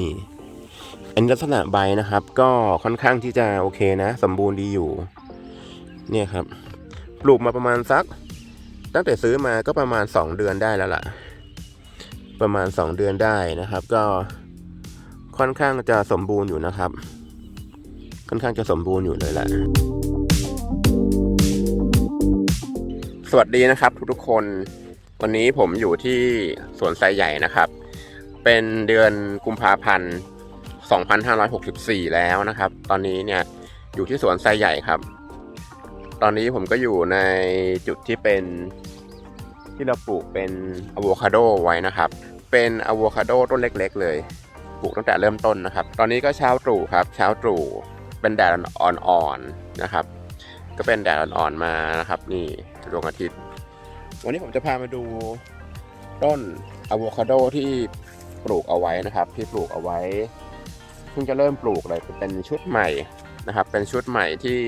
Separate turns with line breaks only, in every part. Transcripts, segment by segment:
นี่ อันนี้ลักษณะใบนะครับ ก็ค่อนข้างที่จะโอเคนะ สมบูรณ์ดีอยู่ เนี่ยครับ ปลูกมาประมาณสัก ตั้งแต่ซื้อมาก็ประมาณ 2 เดือนได้แล้วล่ะ ประมาณ 2 เดือนได้นะครับ ก็ค่อนข้างจะสมบูรณ์อยู่นะครับ ค่อนข้างจะสมบูรณ์อยู่เลยแหละสวัสดีนะครับ ทุกๆคน วันนี้ผมอยู่ที่สวนไซใหญ่นะครับ เป็นเดือนกุมภาพันธ์ 2564 แล้วนะครับ ตอนนี้เนี่ยอยู่ที่สวนไซใหญ่ครับ ตอนนี้ผมก็อยู่ในจุดที่เป็นที่เราปลูกเป็นอะโวคาโดไว้นะครับ เป็นอะโวคาโดต้นเล็ก ๆ เลย ปลูกตั้งแต่เริ่มต้นนะครับ ตอนนี้ก็เช้าตรู่ครับ เช้าตรู่เป็นแดดอ่อนๆนะครับ ก็เป็นแดดอ่อนๆมานะครับ นี่ดวงอาทิตย์ วันนี้ผมจะพามาดูต้นอะโวคาโดที่ ปลูกเอาไว้นะครับ ที่ปลูกเอาไว้เพิ่งจะเริ่มปลูกเลยเป็นชุดใหม่นะครับ เป็นชุดใหม่ที่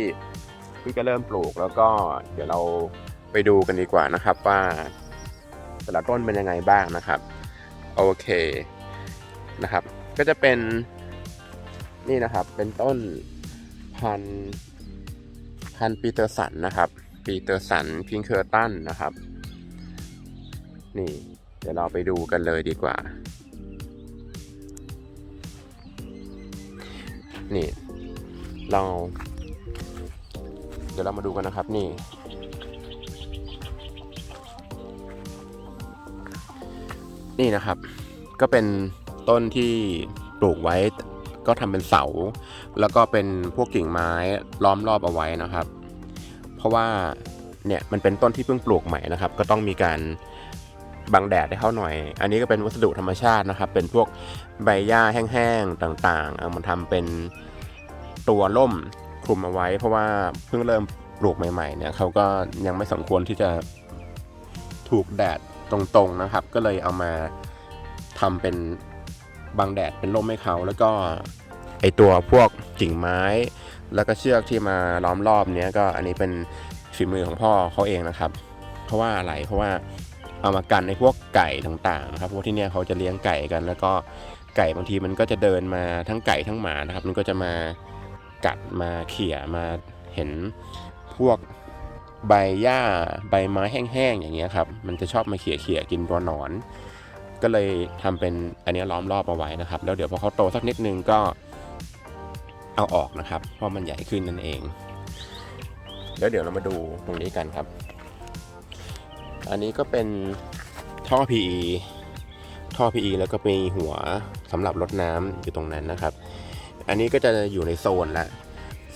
เพิ่งจะเริ่มปลูกแล้วก็เดี๋ยวเราไปดูกันดีกว่านะครับว่าแต่ละต้นเป็นยังไงบ้างนะครับโอเคนะครับ ก็จะเป็นนี่นะครับเป็นต้นพันพันปีเตอร์สันนะครับ ปีเตอร์สันพิงเคอร์ตันนะครับ นี่ เดี๋ยวเราไปดูกันเลยดีกว่า นี่เรา เดี๋ยวเรามาดูกันนะครับนี่ นี่นะครับ ก็เป็นต้นที่ปลูกไว้ก็ทำเป็นเสา แล้วก็เป็นพวกกิ่งไม้ล้อมรอบเอาไว้นะครับ เพราะว่าเนี่ยมันเป็นต้นที่เพิ่งปลูกใหม่นะครับ ก็ต้องมีการ บังแดดให้เขาหน่อย อันนี้ก็เป็นวัสดุธรรมชาตินะครับ เป็นพวกใบหญ้าแห้งๆต่างๆ เอามาทำเป็นตัวล่มคลุมเอาไว้ เพราะว่าเพิ่งเริ่มปลูกใหม่ๆเนี่ยเขาก็ยังไม่สมควรที่จะถูกแดดตรงๆนะครับ ก็เลยเอามาทำเป็นบังแดดเป็นร่มให้เขาแล้วก็ไอตัวพวกกิ่งไม้ แล้วก็เชือกที่มาล้อมรอบเนี้ยก็อันนี้เป็นฝีมือของพ่อเขาเองนะครับ เพราะว่าอะไรเพราะว่า เอามากันในพวกไก่ต่างๆนะครับเพราะที่เนี่ยเขาจะเลี้ยงไก่กัน แล้วก็ไก่บางทีมันก็จะเดินมาทั้งไก่ทั้งหมานะครับ มันก็จะมากัดมาเขี่ยมาเห็นพวกใบหญ้าใบไม้แห้งๆอย่างเงี้ยครับ มันจะชอบมาเขี่ยเขี่ยๆกินตัวหนอน ก็เลยทำเป็นอันนี้ล้อมรอบเอาไว้นะครับ แล้วเดี๋ยวพอเขาโตสักนิดนึงก็เอาออกนะครับ เพราะมันใหญ่ขึ้นนั่นเอง แล้วเดี๋ยวเรามาดูตรงนี้กันครับ อันนี้ก็เป็นท่อ PE ท่อ PE แล้วก็มีหัวสำหรับรดน้ำอยู่ตรงนั้นนะครับ อันนี้ก็จะอยู่ในโซนละ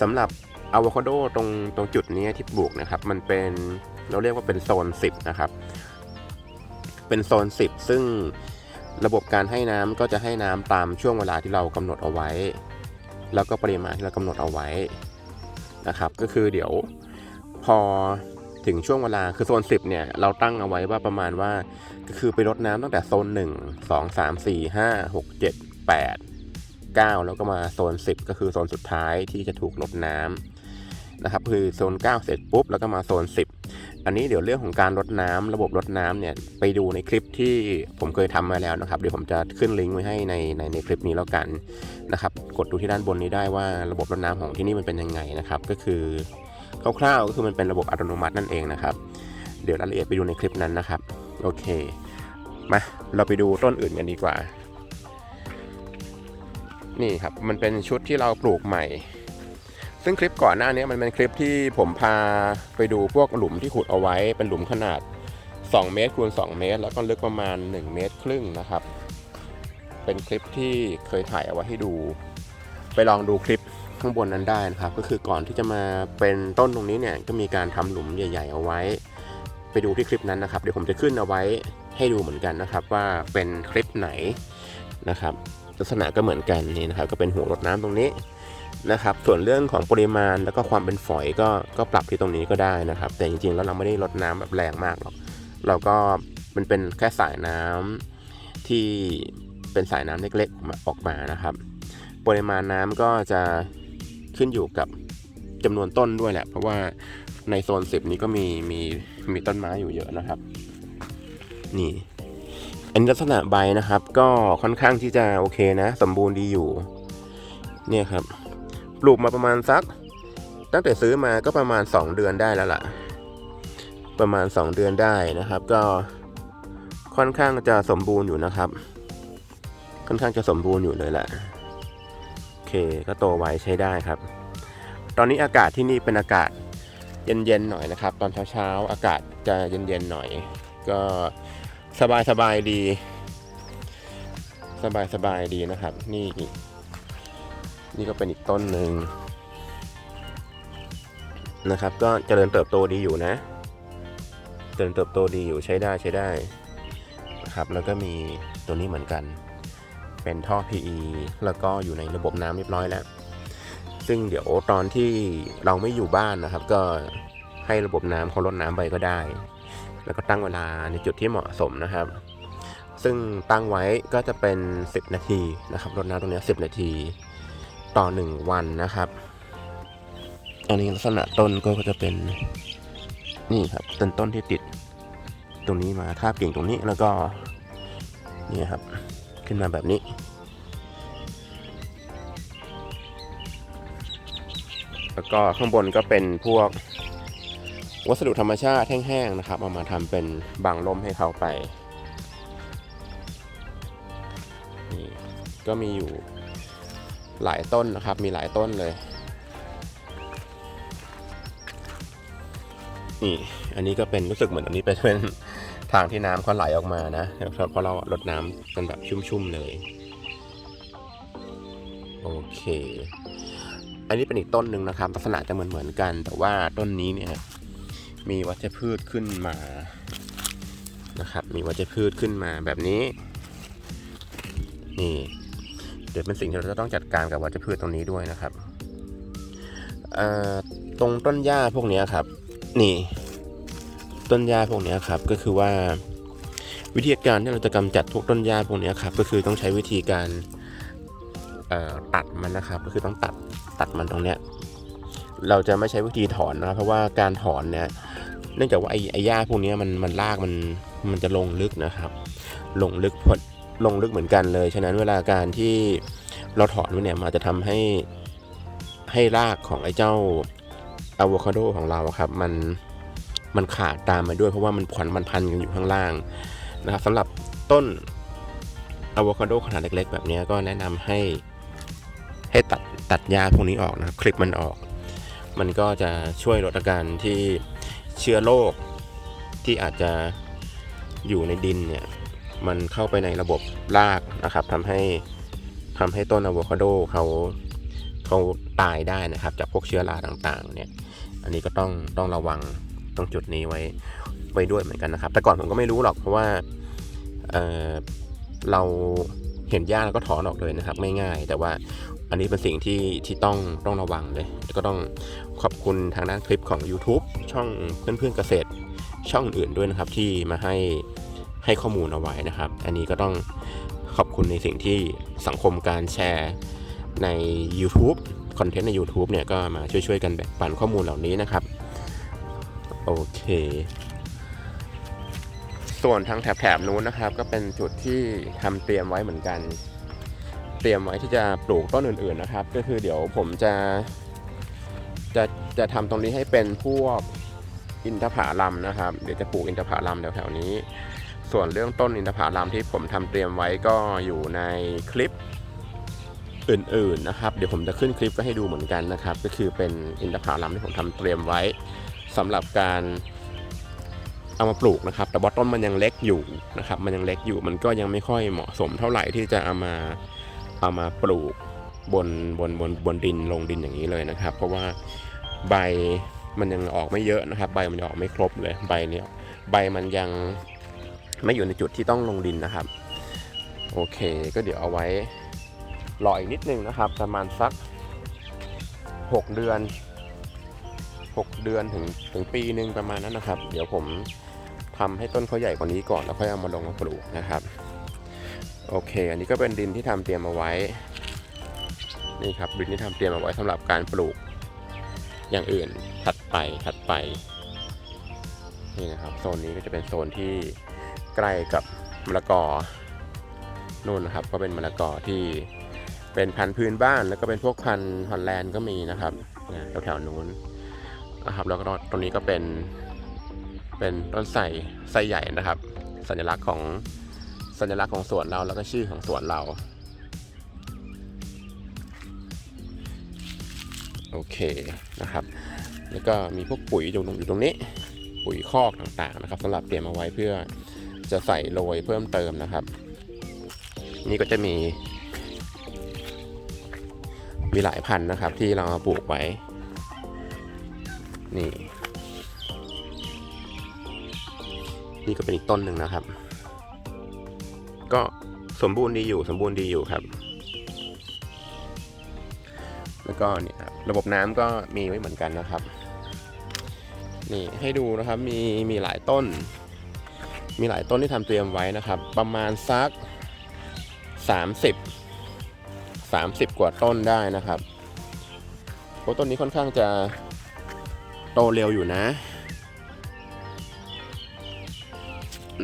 สำหรับอะโวคาโดตรงตรงจุดนี้ที่ปลูกนะครับ มันเป็นเราเรียกว่าเป็นโซน 10 นะครับ เป็นโซน 10 ซึ่งระบบการให้น้ำก็จะให้น้ำตามช่วงเวลาที่เรากำหนดเอาไว้ แล้วก็ปริมาณที่เรากำหนดเอาไว้นะครับ ก็คือเดี๋ยวพอ ถึงช่วงเวลาคือโซน 10 เนี่ย เราตั้งเอาไว้ว่าประมาณว่าก็คือไปรดน้ำตั้งแต่โซน 1 2 3 4 5 6 7 8 9 แล้วก็มาโซน 10 ก็คือโซนสุดท้ายที่จะถูกรดน้ำนะครับคือโซน 9 เสร็จปุ๊บ แล้วก็มาโซน 10 อันนี้เดี๋ยวเรื่องของการรดน้ำระบบรดน้ำเนี่ย ไปดูในคลิปที่ผมเคยทำมาแล้วนะครับ เดี๋ยวผมจะขึ้นลิงก์ไว้ให้ในในในคลิปนี้แล้วกันนะครับ กดดูที่ด้านบนนี้ได้ว่าระบบรดน้ำของที่นี่มันเป็นยังไงนะครับ ก็คือ คร่าวๆก็คือมันเป็นระบบอัตโนมัตินั่นเองนะครับ เดี๋ยวรายละเอียดไปดูในคลิปนั้นนะครับ โอเค มาเราไปดูต้นอื่นกันดีกว่า นี่ครับ มันเป็นชุดที่เราปลูกใหม่ ซึ่งคลิปก่อนหน้านี้มันเป็นคลิปที่ผมพาไปดูพวกหลุมที่ขุดเอาไว้เป็นหลุมขนาด 2 เมตรคูณ2เมตร แล้วก็ลึกประมาณ 1 เมตรครึ่งนะครับ เป็นคลิปที่เคยถ่ายเอาไว้ให้ดู ไปลองดูคลิป ข้างบนนั้นได้นะครับ ก็คือก่อนที่จะมาเป็นต้นตรงนี้เนี่ยก็มีการทำหลุมใหญ่ ๆ เอาไว้ ไปดูที่คลิปนั้นนะครับเดี๋ยวผมจะขึ้นเอาไว้ให้ดูเหมือนกันนะครับ ว่าเป็นคลิปไหนนะครับ ลักษณะก็เหมือนกันนี่นะครับ ก็เป็นหัวรดน้ำตรงนี้นะครับ ส่วนเรื่องของปริมาณแล้วก็ความเป็นฝอยก็ก็ปรับที่ตรงนี้ก็ได้นะครับ แต่จริงๆแล้วเราไม่ได้รดน้ำแบบแรงมากหรอกเราก็มันเป็นแค่สายน้ำที่เป็นสายน้ำเล็กๆออกมานะครับ ปริมาณน้ำก็จะ ขึ้นอยู่กับจำนวนต้นด้วยแหละ เพราะว่าในโซน10นี้ก็มีมีมีต้นไม้อยู่เยอะนะครับ นี่อันลักษณะใบนะครับ ก็ค่อนข้างที่จะโอเคนะ สมบูรณ์ดีอยู่ เนี่ยครับ ปลูกมาประมาณสัก ตั้งแต่ซื้อมาก็ประมาณ 2 เดือนได้แล้วล่ะ ประมาณ 2 เดือนได้นะครับ ก็ค่อนข้างจะสมบูรณ์อยู่นะครับ ค่อนข้างจะสมบูรณ์อยู่เลยแหละ เคก็โตไวใช้ได้ครับ ตอนนี้อากาศที่นี่เป็นอากาศเย็นๆหน่อยนะครับ ตอนเช้าๆอากาศจะเย็นๆหน่อย ก็สบายๆดี สบายๆดีนะครับ นี่ นี่ก็เป็นอีกต้นหนึ่งนะครับ ก็เจริญเติบโตดีอยู่นะเจริญเติบโตดีอยู่ใช้ได้ใช้ได้นะครับ แล้วก็มีตัวนี้เหมือนกัน เป็นท่อ PE แล้วก็อยู่ในระบบน้ำเรียบร้อยแล้ว ซึ่งเดี๋ยวตอนที่เราไม่อยู่บ้านนะครับ ก็ให้ระบบน้ำเขาลดน้ำไปก็ได้ แล้วก็ตั้งเวลาในจุดที่เหมาะสมนะครับ ซึ่งตั้งไว้ก็จะเป็น 10 นาทีนะครับรดน้ำตรงนี้10 นาที ต่อ 1 วันนะครับ อันนี้ลักษณะต้นก็จะเป็นนี่ครับต้นต้นที่ติด ตรงนี้มาทาบกิ่งตรงนี้แล้วก็นี่ครับ ขึ้นมาแบบนี้ แล้วก็ข้างบนก็เป็นพวกวัสดุธรรมชาติแห้งๆนะครับ เอามาทำเป็นบังลมให้เขาไปนี่ก็มีอยู่หลายต้นนะครับ มีหลายต้นเลย นี่ อันนี้ก็เป็นรู้สึกเหมือนอันนี้เป็นเป็น ทางที่น้ำเขาไหลออกมานะเพราะเราลดน้ำกันแบบชุ่มๆเลยโอเค อันนี้เป็นอีกต้นหนึ่งนะครับ ลักษณะจะเหมือนเหมือนๆกัน แต่ว่าต้นนี้เนี่ยมีวัชพืชขึ้นมานะครับ มีวัชพืชขึ้นมาแบบนี้ นี่ เดี๋ยวเป็นสิ่งที่เราจะต้องจัดการกับวัชพืชตรงนี้ด้วยนะครับตรงต้นหญ้าพวกนี้ครับ นี่ ต้นหญ้าพวกนี้ครับก็คือว่าวิธีการที่เราจะกำจัดพวกต้นหญ้าพวกนี้ครับก็คือต้องใช้วิธีการตัดมันนะครับ ก็คือต้องตัดตัดมันตรงเนี้ยเราจะไม่ใช้วิธีถอนนะเพราะว่าการถอนเนี่ยเนื่องจากว่าไอ้ไอ้หญ้าพวกนี้มันมันรากมันมันจะลงลึกนะครับ ลงลึกพอลงลึกเหมือนกันเลย ฉะนั้นเวลาการที่เราถอนมันเนี่ยมันอาจจะทำให้ให้รากของไอ้เจ้าอะโวคาโดของเราครับ มัน มันขาดตามมาด้วยเพราะว่ามันขวัญมันพันกันอยู่ข้างล่างนะครับสำหรับต้นอะโวคาโดขนาดเล็กๆ แบบนี้ก็แนะนำให้ให้ตัดตัดหญ้าพวกนี้ออกนะครับคลิปมันออก มันก็จะช่วยลดอาการที่เชื้อโรคที่อาจจะอยู่ในดินเนี่ยมันเข้าไปในระบบรากนะครับทำให้ทำให้ต้นอะโวคาโดเขาเขาตายได้นะครับ จากพวกเชื้อราต่างๆเนี่ยอันนี้ก็ต้องต้องระวัง รงจุดนี้ไว้ไว้ด้วยเหมือนกันนะครับ แต่ก่อนผมก็ไม่รู้หรอกเพราะว่าเเราเห็นหญ้าเราก็ถอนออกเลยนะครับ ไม่ง่าย แต่ว่าอันนี้เป็นสิ่งที่ที่ต้องต้องระวังเลย ก็ต้องขอบคุณทางด้านคลิปของ YouTube ช่องเพื่อนๆเกษตรช่องอื่นด้วยนะครับ ที่มาให้ให้ข้อมูลเอาไว้นะครับ อันนี้ก็ต้องขอบคุณในสิ่งที่สังคมการแชร์ใน YouTube คอนเทนต์ใน YouTube เนี่ยก็มาช่วยๆกันแบ่งปันข้อมูลเหล่านี้นะครับ โอเค ส่วนทางแถบๆนู้นนะครับ ก็เป็นจุดที่ทำเตรียมไว้เหมือนกัน เตรียมไว้ที่จะปลูกต้นอื่นๆนะครับ ก็คือเดี๋ยวผมจะจะจะทำตรงนี้ให้เป็นพวกอินทผลัมนะครับ เดี๋ยวจะปลูกอินทผลัมแถวๆนี้ ส่วนเรื่องต้นอินทผลัมที่ผมทำเตรียมไว้ก็อยู่ในคลิปอื่นๆนะครับ เดี๋ยวผมจะขึ้นคลิปไว้ให้ดูเหมือนกันนะครับ ก็คือเป็นอินทผลัมที่ผมทำเตรียมไว้ สำหรับการเอามาปลูกนะครับ แต่ว่าต้นมันยังเล็กอยู่นะครับ มันยังเล็กอยู่มันก็ยังไม่ค่อยเหมาะสมเท่าไหร่ที่จะเอามาเอามาปลูกบนบนบนบนดินลงดินอย่างนี้เลยนะครับ เพราะว่าใบมันยังออกไม่เยอะนะครับ ใบมันยังออกไม่ครบเลยใบเนี่ยใบมันยังไม่อยู่ในจุดที่ต้องลงดินนะครับ โอเค ก็เดี๋ยวเอาไว้รออีกนิดนึงนะครับ ประมาณสัก 6 เดือน 6 เดือนถึงถึงปีหนึ่งประมาณนั้นนะครับ เดี๋ยวผมทำให้ต้นเขาใหญ่กว่านี้ก่อนแล้วค่อยเอามาลงมาปลูกนะครับโอเค อันนี้ก็เป็นดินที่ทำเตรียมเอาไว้นี่ครับดินที่ทำเตรียมเอาไว้สำหรับการปลูก อย่างอื่นถัดไปถัดไปนี่นะครับโซนนี้ก็จะเป็นโซนที่ใกล้กับมะละกอนู่นนะครับ ก็เป็นมะละกอที่เป็นพันธุ์พื้นบ้าน แล้วก็เป็นพวกพันธุ์ฮอลแลนด์ก็มีนะครับเนี่ยแถวๆนู้น นะครับ แล้วก็ตรงนี้ก็เป็น เป็นต้นไทรไทรใหญ่นะครับ สัญลักษณ์ของสัญลักษณ์ของสวนเราแล้วก็ชื่อของสวนเรา โอเคนะครับ แล้วก็มีพวกปุ๋ยอยู่ตรงอยู่ตรงนี้ ปุ๋ยคอกต่างๆนะครับสำหรับเตรียมเอาไว้เพื่อจะใส่โรยเพิ่มเติมนะครับ นี่ก็จะมี มีหลายพันธุ์นะครับที่เรามาปลูกไว้ นี่ นี่ก็เป็นอีกต้นหนึ่งนะครับ ก็สมบูรณ์ดีอยู่สมบูรณ์ดีอยู่ครับ แล้วก็เนี่ยครับระบบน้ำก็มีไว้เหมือนกันนะครับ นี่ให้ดูนะครับมีมีหลายต้น มีหลายต้นที่ทำเตรียมไว้นะครับ ประมาณสัก 30 30 กว่าต้นได้นะครับเพราะต้นนี้ค่อนข้างจะ โตเร็วอยู่นะ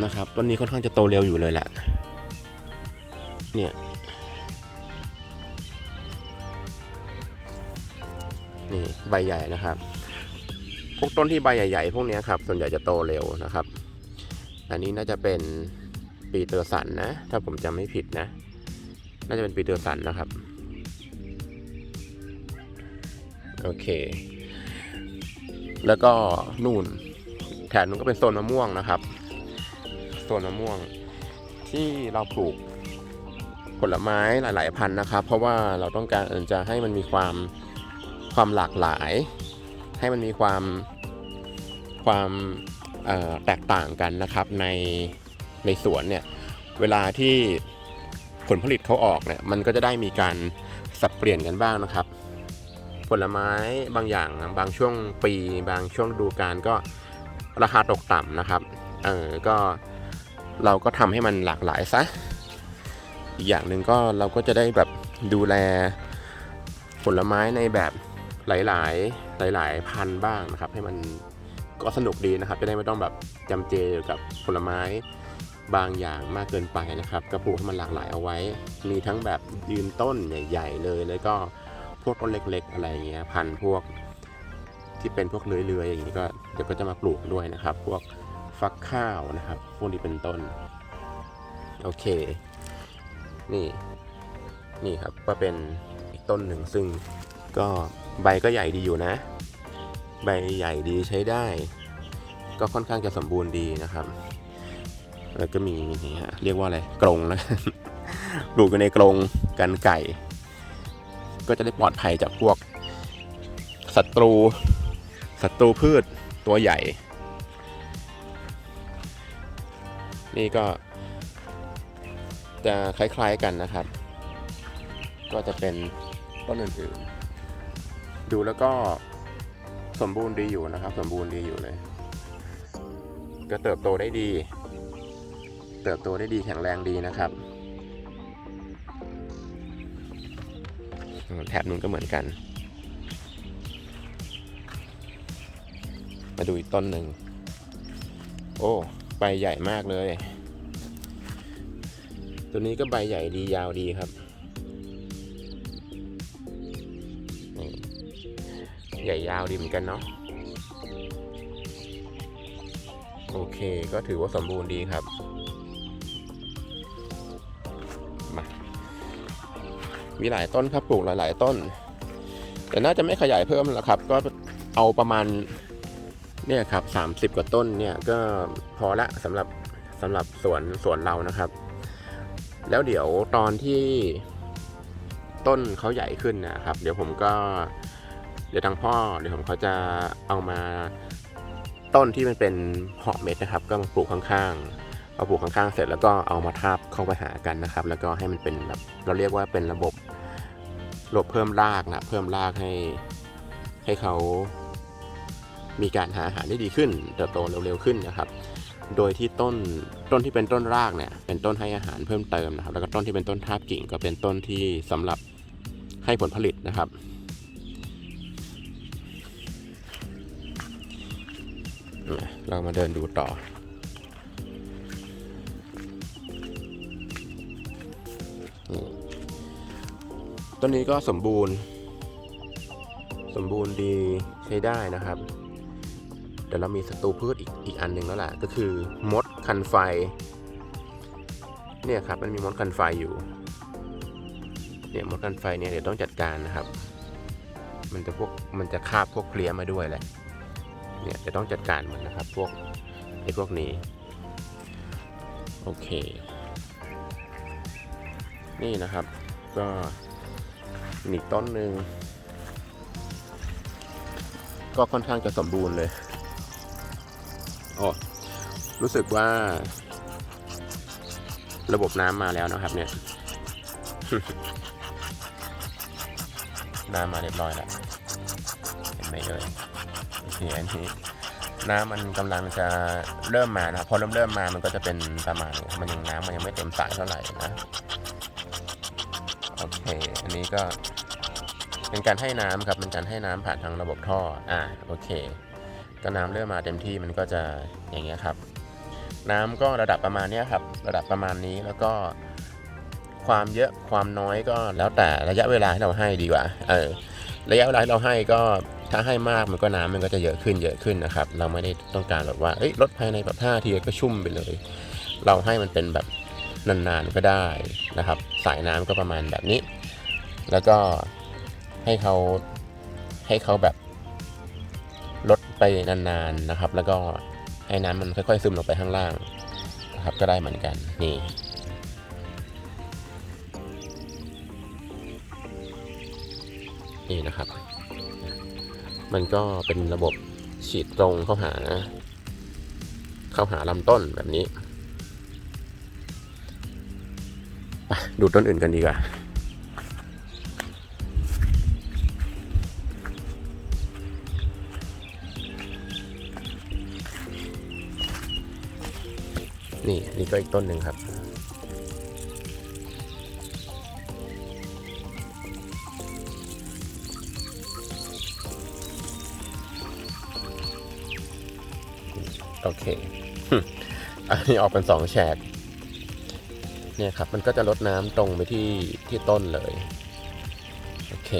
นะครับต้นนี้ค่อนข้างจะโตเร็วอยู่เลยแหละเนี่ยนี่ใบใหญ่นะครับ พวกต้นที่ใบใหญ่ ๆ พวกนี้ครับ ส่วนใหญ่จะโตเร็วนะครับ อันนี้น่าจะเป็นปีเตอร์สันนะ ถ้าผมจำไม่ผิดนะ น่าจะเป็นปีเตอร์สันนะครับ โอเค แล้วก็นู่นแถบนู้นก็เป็นโซนมะม่วงนะครับโซนมะม่วง ที่เราปลูกผลไม้หลาย ๆ พันธุ์นะครับ เพราะว่าเราต้องการจะให้มันมีความความหลากหลาย ให้มันมีความความแตกต่างกันนะครับในในสวนเนี่ยเวลาที่ผลผลิตเขาออกเนี่ยมันก็จะได้มีการสับเปลี่ยนกันบ้างนะครับ ผลไม้บางอย่างบางช่วงปี บางช่วงฤดูกาลก็ราคาตกต่ำนะครับ เออก็เราก็ทำให้มันหลากหลายซะ อีกอย่างหนึ่งก็เราก็จะได้แบบดูแลผลไม้ในแบบหลาย ๆ หลาย ๆ พันบ้างนะครับ ให้มันก็สนุกดีนะครับจะได้ไม่ต้องแบบจำเจอยู่กับผลไม้บางอย่างมากเกินไปนะครับก็ปลูกให้มันหลากหลายเอาไว้ มีทั้งแบบยืนต้นใหญ่ ๆ เลยแล้วก็ พวกต้นเล็ก ๆ อะไรเงี้ยพันพวกที่เป็นพวกเลื้อยๆอย่างนี้ก็เดี๋ยวก็จะมาปลูกด้วยนะครับ พวกฟักข้าวนะครับ พวกนี้เป็นต้น โอเค นี่นี่ครับก็เป็นอีกต้นหนึ่งซึ่งก็ใบก็ใหญ่ดีอยู่นะ ใบใหญ่ดีใช้ได้ ก็ค่อนข้างจะสมบูรณ์ดีนะครับแล้วก็มีนี่ฮะเรียกว่าอะไรกรงนะปลูกอยู่ในกรงกันไก่ ก็จะได้ปลอดภัยจากพวกศัตรูศัตรูพืชตัวใหญ่ นี่ก็ จะคล้ายๆกันนะครับ ก็จะเป็นต้นอื่นๆ ดูแล้วก็สมบูรณ์ดีอยู่นะครับ สมบูรณ์ดีอยู่เลย ก็เติบโตได้ดี เติบโตได้ดีแข็งแรงดีนะครับ แถบนู้นก็เหมือนกัน มาดูอีกต้นหนึ่ง โอ้ใบใหญ่มากเลย ตัวนี้ก็ใบใหญ่ดียาวดีครับ ใหญ่ยาวดีเหมือนกันเนาะโอเค ก็ถือว่าสมบูรณ์ดีครับ มีหลายต้นครับปลูกหลาย ๆ ต้น แต่น่าจะไม่ขยายเพิ่มแล้วครับ ก็เอาประมาณเนี่ยครับ 30 กว่าต้นเนี่ยก็พอละสำหรับสำหรับสวนสวนเรานะครับ แล้วเดี๋ยวตอนที่ต้นเขาใหญ่ขึ้นนะครับ เดี๋ยวผมก็เดี๋ยวทางพ่อเดี๋ยวผมเขาจะเอามาต้นที่มันเป็นเพาะเม็ดนะครับ ก็มาปลูกข้างๆ เอาปลูกข้างๆเสร็จแล้วก็เอามาทาบเข้าไปหากันนะครับ แล้วก็ให้มันเป็นแบบเราเรียกว่าเป็นระบบระบบเพิ่มรากนะเพิ่มรากให้ให้เขามีการหาอาหารได้ดีขึ้นเติบโตเร็วๆขึ้นนะครับ โดยที่ต้นต้นที่เป็นต้นรากเนี่ยเป็นต้นให้อาหารเพิ่มเติมนะครับ แล้วก็ต้นที่เป็นต้นทาบกิ่งก็เป็นต้นที่สำหรับให้ผลผลิตนะครับ เรามาเดินดูต่อ ต้นนี้ก็สมบูรณ์ สมบูรณ์ดีใช้ได้นะครับ เดี๋ยวเรามีศัตรูพืชอีกอีกอันหนึ่งแล้วแหละก็คือมดคันไฟ เนี่ยครับมันมีมดคันไฟอยู่ เนี่ยมดคันไฟเนี่ยเดี๋ยวต้องจัดการนะครับ มันจะพวกมันจะคาบพวกเพลี้ยมาด้วยแหละ เนี่ยจะต้องจัดการมันนะครับพวกไอ้พวกนี้ โอเค นี่นะครับก็ อีกต้นหนึ่งก็ค่อนข้างจะสมบูรณ์เลยโอ้รู้สึกว่า ระบบน้ำมาแล้วนะครับ เนี่ย น้ำมาเรียบร้อยแล้วเห็นไหมเอ่ยเคอันนี้น้ำมันกำลังจะเริ่มมานะครับพอเริ่มเริ่มมามันก็จะเป็นประมาณนี้มันยังน้ำมันยังไม่เต็มสายเท่าไหร่นะ อเคอันนี้ก็เป็นการให้น้ำครับเป็นการให้น้ำผ่านทางระบบท่ออ่าโอเค ก็น้ำเริ่มมาเต็มที่มันก็จะอย่างเงี้ยครับ น้ำก็ระดับประมาณเนี้ยครับ ระดับประมาณนี้แล้วก็ความเยอะความน้อยก็แล้วแต่ระยะเวลาที่เราให้ดีกว่า เออ ระยะเวลาที่เราให้ก็ถ้าให้มากมันก็น้ำมันก็จะเยอะขึ้นเยอะขึ้นนะครับ เราไม่ได้ต้องการแบบว่าเอ้ยลดภายในแบบห้าทีก็ชุ่มไปเลย เราให้มันเป็นแบบนานๆก็ได้นะครับ สายน้ำก็ประมาณแบบนี้ แล้วก็ให้เขาให้เขาแบบลดไปนานๆนะครับ แล้วก็ให้น้ำมันค่อยๆซึมลงไปข้างล่างนะครับ ก็ได้เหมือนกันนี่นี่นะครับ มันก็เป็นระบบฉีดตรงเข้าหา เข้าหาลำต้นแบบนี้ไปดูต้นอื่นกันดีกว่า นี่นี่ก็อีกต้นหนึ่งครับโอเค อันนี้ออกเป็นสองแฉกเนี่ยครับ มันก็จะลดน้ำตรงไปที่ที่ต้นเลย โอเค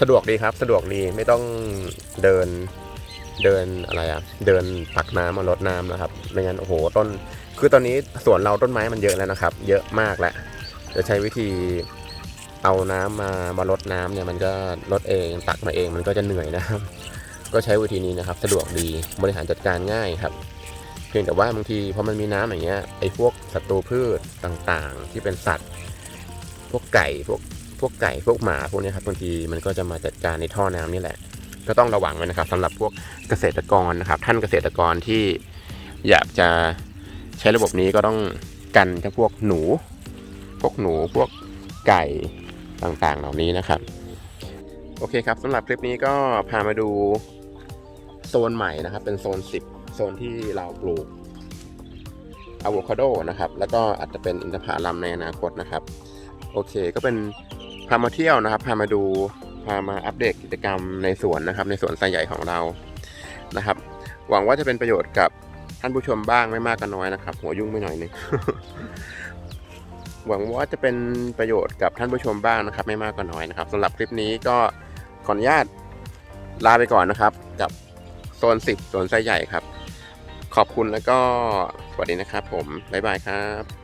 สะดวกดีครับ สะดวกดี ไม่ต้องเดิน เดินอะไรอะเดินตักน้ำมาลดน้ำนะครับไม่งั้นโอ้โหต้น คือตอนนี้สวนเราต้นไม้มันเยอะแล้วนะครับ เยอะมากแหล้วจะใช้วิธีเอาน้ำมามาลดน้ำเนี่ยมันก็ลดเองตักมาเองมันก็จะเหนื่อยนะครับ ก็ใช้วิธีนี้นะครับ สะดวกดีบริหารจัดการง่ายครับ เพียงแต่ว่าบางทีพอมันมีน้ำอย่างเงี้ยไอ้พวกศัตรูพืชต่างๆ ที่เป็นสัตว์ พวกไก่พวกพวกไก่พวกหมาพวกนี้ครับบางทีมันก็จะมาจัดการในท่อน้ำนี่แหละ ก็ต้องระวังไว้นะครับสำหรับพวกเกษตรกรนะครับ ท่านเกษตรกรที่อยากจะใช้ระบบนี้ก็ต้องกันพวกหนู พวกหนูพวกไก่ต่างๆ เหล่านี้นะครับ โอเคครับสำหรับคลิปนี้ก็พามาดูโซนใหม่นะครับ เป็นโซน 10 โซนที่เราปลูกอะโวคาโดนะครับ แล้วก็อาจจะเป็นอินทผลัมในอนาคตนะครับ โอเค ก็เป็นพามาเที่ยวนะครับ พามาดู พามาอัปเดตกิจกรรมในสวนนะครับ ในสวนไซใหญ่ของเรานะครับ หวังว่าจะเป็นประโยชน์กับท่านผู้ชมบ้างไม่มากก็น้อยนะครับ หัวยุ่งไม่หน่อยหนึงหวังว่าจะเป็นประโยชน์กับท่านผู้ชมบ้างนะครับ ไม่มากก็น้อยนะครับสำหรับคลิปนี้ก็ขออนุญาตลาไปก่อนนะครับ กับโซน10โซนไซใหญ่ครับ ขอบคุณแล้วก็สวัสดีนะครับ ผมบ๊ายบายครับ